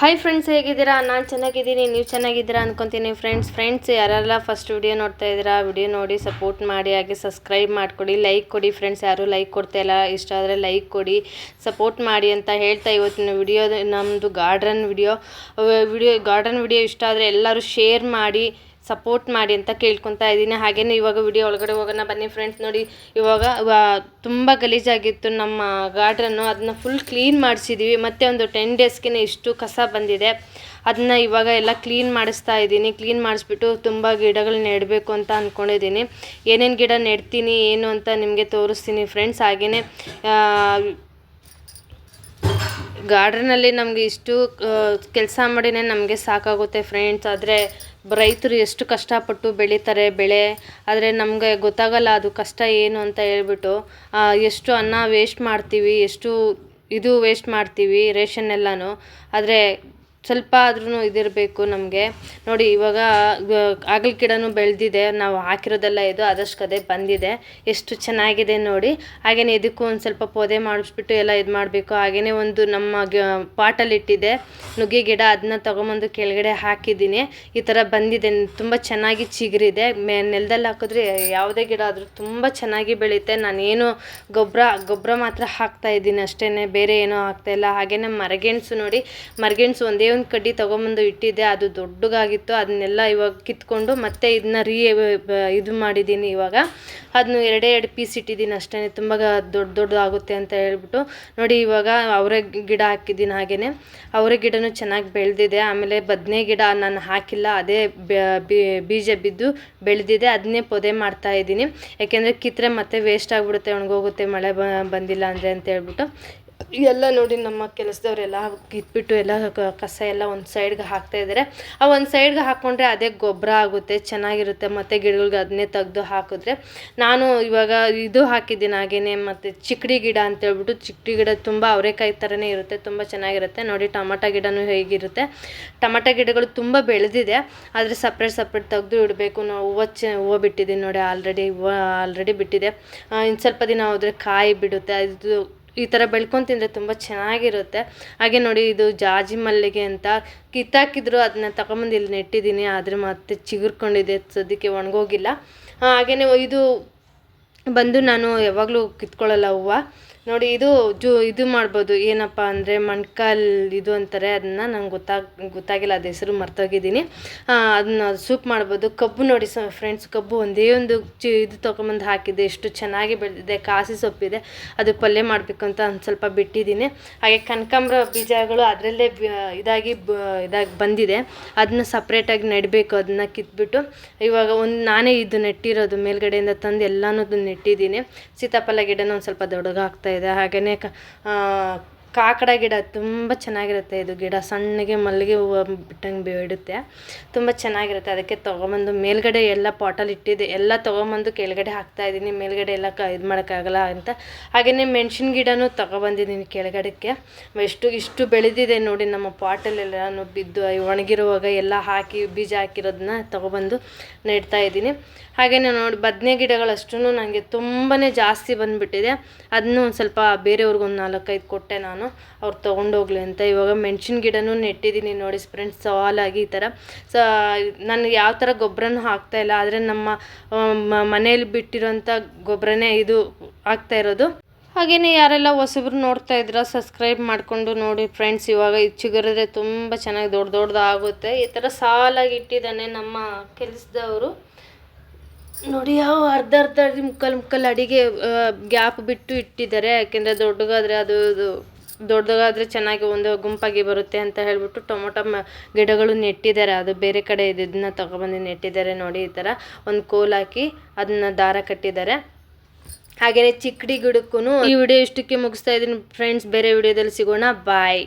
Hi friends ಹೇಗಿದ್ದೀರಾ? ನಾನು ಚೆನ್ನಾಗಿದ್ದೀನಿ, ನೀವು ಚೆನ್ನಾಗಿದ್ದೀರಾ ಅಂದ್ಕೊತೀನಿ ಫ್ರೆಂಡ್ಸ್ ಫ್ರೆಂಡ್ಸ್ ಯಾರೆಲ್ಲ ಫಸ್ಟ್ ವಿಡಿಯೋ ನೋಡ್ತಾ ಇದ್ದೀರಾ ವಿಡಿಯೋ ನೋಡಿ ಸಪೋರ್ಟ್ ಮಾಡಿ, ಹಾಗೆ ಸಬ್ಸ್ಕ್ರೈಬ್ ಮಾಡಿಕೊಡಿ ಲೈಕ್ ಕೊಡಿ ಫ್ರೆಂಡ್ಸ್ ಯಾರೂ ಲೈಕ್ ಕೊಡ್ತಾಯಿಲ್ಲ ಇಷ್ಟ ಆದರೆ ಲೈಕ್ ಕೊಡಿ ಸಪೋರ್ಟ್ ಮಾಡಿ ಅಂತ ಹೇಳ್ತಾ ಇವತ್ತಿನ ವಿಡಿಯೋ ನಮ್ಮದು garden video video garden video ಇಷ್ಟ ಆದರೆ ಎಲ್ಲರೂ ಶೇರ್ ಮಾಡಿ ಸಪೋರ್ಟ್ ಮಾಡಿ ಅಂತ ಕೇಳ್ಕೊತಾ ಇದ್ದೀನಿ. ಹಾಗೆಯೇ ಇವಾಗ ವಿಡಿಯೋ ಒಳಗಡೆ ಹೋಗೋಣ ಬನ್ನಿ ಫ್ರೆಂಡ್ಸ್ ನೋಡಿ. ಇವಾಗ ತುಂಬ ಗಲೀಜಾಗಿತ್ತು ನಮ್ಮ ಗಾರ್ಡನ್ನು ಅದನ್ನ ಫುಲ್ ಕ್ಲೀನ್ ಮಾಡಿಸಿದ್ದೀವಿ ಮತ್ತು ಒಂದು ಟೆನ್ ಡೇಸ್ಗೆ ಇಷ್ಟು ಕಸ ಬಂದಿದೆ. ಅದನ್ನ ಇವಾಗ ಎಲ್ಲ ಕ್ಲೀನ್ ಮಾಡಿಸ್ತಾ ಇದ್ದೀನಿ. ಕ್ಲೀನ್ ಮಾಡಿಸ್ಬಿಟ್ಟು ತುಂಬ ಗಿಡಗಳು ನೆಡಬೇಕು ಅಂತ ಅಂದ್ಕೊಂಡಿದ್ದೀನಿ ಏನೇನು ಗಿಡ ನೆಡ್ತೀನಿ, ಏನು ಅಂತ ನಿಮಗೆ ತೋರಿಸ್ತೀನಿ ಫ್ರೆಂಡ್ಸ್ ಹಾಗೆಯೇ ಗಾರ್ಡನಲ್ಲಿ ನಮಗೆ ಇಷ್ಟು ಕೆಲಸ ಮಾಡಿನೇ ನಮಗೆ ಸಾಕಾಗುತ್ತೆ ಫ್ರೆಂಡ್ಸ್ ಆದರೆ ರೈತರು ಎಷ್ಟು ಕಷ್ಟಪಟ್ಟು ಬೆಳೀತಾರೆ ಬೆಳೆ, ಆದರೆ ನಮಗೆ ಗೊತ್ತಾಗಲ್ಲ ಅದು ಕಷ್ಟ ಏನು ಅಂತ ಹೇಳ್ಬಿಟ್ಟು ಎಷ್ಟು ಅನ್ನ ವೇಸ್ಟ್ ಮಾಡ್ತೀವಿ, ಎಷ್ಟು ಇದು ವೇಸ್ಟ್ ಮಾಡ್ತೀವಿ ರೇಷನ್ ಎಲ್ಲನೂ. ಆದರೆ ಸ್ವಲ್ಪ ಆದ್ರೂ ಇದಿರಬೇಕು ನಮಗೆ. ನೋಡಿ, ಇವಾಗ ಆಗಲ್ ಗಿಡನೂ ಬೆಳೆದಿದೆ. ನಾವು ಹಾಕಿರೋದೆಲ್ಲ ಇದು, ಆದಷ್ಟು ಅದೇ ಬಂದಿದೆ. ಎಷ್ಟು ಚೆನ್ನಾಗಿದೆ ನೋಡಿ. ಹಾಗೆಯೇ ಇದಕ್ಕೂ ಒಂದು ಸ್ವಲ್ಪ ಪೊದೆ ಮಾಡಿಸ್ಬಿಟ್ಟು ಎಲ್ಲ ಇದು ಮಾಡಬೇಕು. ಹಾಗೆಯೇ ಒಂದು ನಮ್ಮ ಪಾಟಲ್ಲಿ ಇಟ್ಟಿದೆ. ನುಗ್ಗೆ ಗಿಡ ಅದನ್ನ ತೊಗೊಂಬಂದು ಕೆಳಗಡೆ ಹಾಕಿದ್ದೀನಿ. ಈ ಥರ ಬಂದಿದೆ. ತುಂಬ ಚೆನ್ನಾಗಿ ಚಿಗುರಿದೆ. ಮೇ, ನೆಲದಲ್ಲಿ ಹಾಕಿದ್ರೆ ಯಾವುದೇ ಗಿಡ ಆದರೂ ತುಂಬ ಚೆನ್ನಾಗಿ ಬೆಳೆಯುತ್ತೆ ನಾನೇನು ಗೊಬ್ಬರ ಗೊಬ್ಬರ ಮಾತ್ರ ಹಾಕ್ತಾ ಇದ್ದೀನಿ ಅಷ್ಟೇ ಬೇರೆ ಏನೂ ಹಾಕ್ತಾಯಿಲ್ಲ ಹಾಗೆಯೇ ಮರಗೆಣಸು ನೋಡಿ. ಮರಗೆಣಸು ಒಂದೇ ಒಂದು ಕಡ್ಡಿ ತೊಗೊಂಬಂದು ಇಟ್ಟಿದ್ದೆ, ಅದು ದೊಡ್ಡಗಾಗಿತ್ತು, ಅದನ್ನೆಲ್ಲ ಇವಾಗ ಕಿತ್ಕೊಂಡು ಮತ್ತೆ ಇದನ್ನ ರೀ ಇದು ಮಾಡಿದ್ದೀನಿ ಇವಾಗ. ಅದನ್ನು ಎರಡೇ ಎರಡು ಪೀಸ್ ಇಟ್ಟಿದ್ದೀನಿ ಅಷ್ಟೇ ತುಂಬ ದೊಡ್ಡ ದೊಡ್ಡದಾಗುತ್ತೆ ಅಂತ ಹೇಳ್ಬಿಟ್ಟು. ನೋಡಿ ಇವಾಗ ಅವರೇ ಗಿಡ ಹಾಕಿದ್ದೀನಿ ಹಾಗೇ ಅವರೇ ಗಿಡನೂ ಚೆನ್ನಾಗಿ ಬೆಳೆದಿದೆ, ಆಮೇಲೆ ಬದನೆ ಗಿಡ ನಾನು ಹಾಕಿಲ್ಲ, ಅದೇ ಬೀಜ ಬಿದ್ದು ಬೆಳೆದಿದೆ, ಅದನ್ನೇ ಪೊದೆ ಮಾಡ್ತಾ ಇದ್ದೀನಿ. ಯಾಕೆಂದರೆ ಕಿತ್ತರೆ ಮತ್ತೆ ವೇಸ್ಟ್ ಆಗಿಬಿಡುತ್ತೆ, ಒಣಗೋಗುತ್ತೆ, ಮಳೆ ಬಂದಿಲ್ಲ ಅಂದರೆ ಅಂತ ಹೇಳ್ಬಿಟ್ಟು. ಎಲ್ಲ ನೋಡಿ ನಮ್ಮ ಕೆಲಸದವರೆಲ್ಲ ಕಿತ್ಬಿಟ್ಟು ಎಲ್ಲ ಕಸ ಎಲ್ಲ ಒಂದು ಸೈಡ್ಗೆ ಹಾಕ್ತಾ ಇದ್ದಾರೆ ಆ ಒಂದು ಸೈಡ್ಗೆ ಹಾಕ್ಕೊಂಡ್ರೆ ಅದೇ ಗೊಬ್ಬರ ಆಗುತ್ತೆ, ಚೆನ್ನಾಗಿರುತ್ತೆ. ಮತ್ತು ಗಿಡಗಳಿಗೆ ಅದನ್ನೇ ತೆಗೆದು ಹಾಕಿದ್ರೆ ನಾನು ಇವಾಗ ಇದು ಹಾಕಿದ್ದೀನಿ ಹಾಗೆಯೇ ಮತ್ತು ಚಿಕ್ಕಡಿ ಗಿಡ ಅಂತೇಳ್ಬಿಟ್ಟು ಚಿಕ್ಕಡಿ ಗಿಡ ತುಂಬ ಅವರೆಕಾಯಿ ಥರನೇ ಇರುತ್ತೆ, ತುಂಬ ಚೆನ್ನಾಗಿರುತ್ತೆ. ನೋಡಿ ಟೊಮಟೊ ಗಿಡನೂ ಹೇಗಿರುತ್ತೆ. ಟೊಮಟೊ ಗಿಡಗಳು ತುಂಬ ಬೆಳೆದಿದೆ, ಆದರೆ ಸಪ್ರೇಟ್ ಸಪ್ರೇಟ್ ತೆಗೆದು ಇಡಬೇಕು. ನಾವು ಹೂವು ಚ, ಹೂವು ಬಿಟ್ಟಿದ್ದೀನಿ ನೋಡಿ ಆಲ್ರೆಡಿ ಹೂವು ಆಲ್ರೆಡಿ ಬಿಟ್ಟಿದೆ. ಇನ್ನು ಸ್ವಲ್ಪ ದಿನ ಹೋದರೆ ಕಾಯಿ ಬಿಡುತ್ತೆ. ಅದು ಈ ಥರ ಬೆಳ್ಕೊಂಡು ತಿಂದರೆ ತುಂಬ ಚೆನ್ನಾಗಿರುತ್ತೆ. ಹಾಗೆ ನೋಡಿ ಇದು ಜಾಜಿ ಮಲ್ಲಿಗೆ ಅಂತ ಕಿತ್ತಾಕಿದ್ರು ಅದನ್ನ ತಗೊಂಬಂದು ಇಲ್ಲಿ ನೆಟ್ಟಿದ್ದೀನಿ, ಆದರೆ ಮತ್ತೆ ಚಿಗುರ್ಕೊಂಡಿದೆ ಸದ್ಯಕ್ಕೆ ಒಣಗೋಗಿಲ್ಲ. ಹಾಗೆಯೇ ಇದು ಬಂದು ನಾನು ಯಾವಾಗಲೂ ಕಿತ್ಕೊಳ್ಳಲ್ಲ ಹೂವು ನೋಡಿ, ಇದು ಜೂ, ಇದು ಮಾಡ್ಬೋದು. ಏನಪ್ಪ ಅಂದರೆ ಮಣ್ಕಾಲ್ ಇದು ಅಂತಾರೆ, ಅದನ್ನ ನಂಗೆ ಗೊತ್ತಾಗ, ಗೊತ್ತಾಗಿಲ್ಲ, ಅದು ಹೆಸರು ಮರ್ತೋಗಿದ್ದೀನಿ. ಅದನ್ನ ಸೂಪ್ ಮಾಡ್ಬೋದು. ಕಬ್ಬು ನೋಡಿ ಸ ಫ್ರೆಂಡ್ಸ್ ಕಬ್ಬು ಒಂದೇ ಒಂದು ಚಿ, ಇದು ತೊಗೊಂಬಂದು ಹಾಕಿದ್ದೆ. ಎಷ್ಟು ಚೆನ್ನಾಗಿ ಬೆಳೆದಿದೆ, ಕಾಸಿ ಸೊಪ್ಪಿದೆ. ಅದು ಪಲ್ಯ ಮಾಡಬೇಕು ಅಂತ ಒಂದು ಸ್ವಲ್ಪ ಬಿಟ್ಟಿದ್ದೀನಿ. ಹಾಗೆ ಕನಕಾಂಬ್ರ ಬೀಜಗಳು ಅದರಲ್ಲೇ ಇದಾಗಿ ಬ, ಇದಾಗಿ ಬಂದಿದೆ. ಅದನ್ನ ಸಪ್ರೇಟಾಗಿ ನೆಡಬೇಕು ಅದನ್ನ ಕಿತ್ಬಿಟ್ಟು. ಇವಾಗ ಒಂದು, ನಾನೇ ಇದು ನೆಟ್ಟಿರೋದು ಮೇಲ್ಗಡೆಯಿಂದ ತಂದು ಎಲ್ಲನೂ ನೆಟ್ಟಿದ್ದೀನಿ ಸೀತಾಫಲ ಗಿಡನೂ ಒಂದು ಸ್ವಲ್ಪ ದೊಡ್ಡಗಾಗ್ತಾ ಇದೆ. ಹಾಗೆಯೇ ಕ ಕಾಕಡ ಗಿಡ ತುಂಬ ಚೆನ್ನಾಗಿರುತ್ತೆ ಇದು ಗಿಡ. ಸಣ್ಣಗೆ ಮಲ್ಲಿಗೆ ಹೂವು ಬಿಟ್ಟಂಗೆ ಬಿಡುತ್ತೆ. ತುಂಬ ಚೆನ್ನಾಗಿರುತ್ತೆ. ಅದಕ್ಕೆ ತೊಗೊಂಬಂದು ಮೇಲ್ಗಡೆ ಎಲ್ಲ ಪಾಟಲ್ಲಿ ಇಟ್ಟಿದ್ದೆ ಎಲ್ಲ ತೊಗೊಂಬಂದು ಕೆಳಗಡೆ ಹಾಕ್ತಾಯಿದ್ದೀನಿ ಮೇಲ್ಗಡೆ ಎಲ್ಲ ಕ ಇದು ಮಾಡೋಕ್ಕಾಗಲ್ಲ ಅಂತ. ಹಾಗೆಯೇ ಮೆಣ್ಸಿನ ಗಿಡನೂ ತೊಗೊಬಂದಿದ್ದೀನಿ ಕೆಳಗಡೆಗೆ ಎಷ್ಟು, ಇಷ್ಟು ಬೆಳೆದಿದೆ ನೋಡಿ ನಮ್ಮ ಪಾಟಲ್ಲೆಲ್ಲನೂ ಬಿದ್ದು ಒಣಗಿರುವಾಗ ಎಲ್ಲ ಹಾಕಿ ಬೀಜ ಹಾಕಿರೋದನ್ನ ತೊಗೊಬಂದು ನೆಡ್ತಾ ಇದ್ದೀನಿ. ಹಾಗೆಯೇ ನೋಡಿ ಬದನೆ ಗಿಡಗಳಷ್ಟು ನನಗೆ ತುಂಬಾ ಜಾಸ್ತಿ ಬಂದುಬಿಟ್ಟಿದೆ. ಅದನ್ನು ಒಂದು ಸ್ವಲ್ಪ ಬೇರೆಯವ್ರಿಗೊಂದು ನಾಲ್ಕೈದು ಕೊಟ್ಟೆ ನಾನು. ಅವ್ರು ತೊಗೊಂಡೋಗ್ಲಿ ಅಂತ ಇವಾಗ ಮೆಣಸಿನ ಗಿಡನೂ ನೆಟ್ಟಿದ್ದೀನಿ ನೋಡಿ ಫ್ರೆಂಡ್ಸ್ ಸವಾಲಾಗಿ ಈ ಥರ. ಸ ನನಗೆ ಯಾವ ಥರ ಗೊಬ್ಬರನೂ ಹಾಕ್ತಾಯಿಲ್ಲ ಆದರೆ ನಮ್ಮ ಮನೆಯಲ್ಲಿ ಬಿಟ್ಟಿರೋಂಥ ಗೊಬ್ಬರನೇ ಇದು ಹಾಕ್ತಾ ಇರೋದು. ಹಾಗೆಯೇ ಯಾರೆಲ್ಲ ಹೊಸಬ್ರು ನೋಡ್ತಾ ಇದ್ದೀರಾ ಸಬ್ಸ್ಕ್ರೈಬ್ ಮಾಡಿಕೊಂಡು ನೋಡಿ ಫ್ರೆಂಡ್ಸ್ ಇವಾಗ ಇದು ತುಂಬ ಚೆನ್ನಾಗಿ ದೊಡ್ಡ ದೊಡ್ಡದಾಗುತ್ತೆ ಈ ಥರ ಸಾಲಾಗಿ ಇಟ್ಟಿದ್ದಾನೆ ನಮ್ಮ ಕೆಲಸದವರು. ನೋಡಿ, ಯಾವ ಅರ್ಧ ಅರ್ಧ ಮುಕ್ಕಲ್ ಮುಕ್ಕಲ್ ಅಡಿಗೆ ಗ್ಯಾಪ್ ಬಿಟ್ಟು ಇಟ್ಟಿದ್ದಾರೆ. ಯಾಕೆಂದರೆ ದೊಡ್ಡಗಾದರೆ ಅದು ದೊಡ್ಡದಾದರೆ ಚೆನ್ನಾಗಿ ಒಂದು ಗುಂಪಾಗಿ ಬರುತ್ತೆ ಅಂತ ಹೇಳ್ಬಿಟ್ಟು ಟೊಮೊಟೊ ಮ ಗಿಡಗಳು ನೆಟ್ಟಿದ್ದಾರೆ. ಅದು ಬೇರೆ ಕಡೆ ಇದನ್ನ ತಗೊಬಂದು ನೆಟ್ಟಿದ್ದಾರೆ ನೋಡಿ, ಈ ಥರ ಒಂದು ಕೋಲ್ ಹಾಕಿ ಅದನ್ನ ದಾರ ಕಟ್ಟಿದ್ದಾರೆ. ಹಾಗೆಯೇ ಚಿಕ್ಕಡಿ ಗಿಡಕ್ಕೂ ಈ ವಿಡಿಯೋ ಇಷ್ಟಕ್ಕೆ ಮುಗಿಸ್ತಾ ಇದ್ದೀನಿ. ಫ್ರೆಂಡ್ಸ್ ಬೇರೆ ವಿಡಿಯೋದಲ್ಲಿ ಸಿಗೋಣ. ಬಾಯ್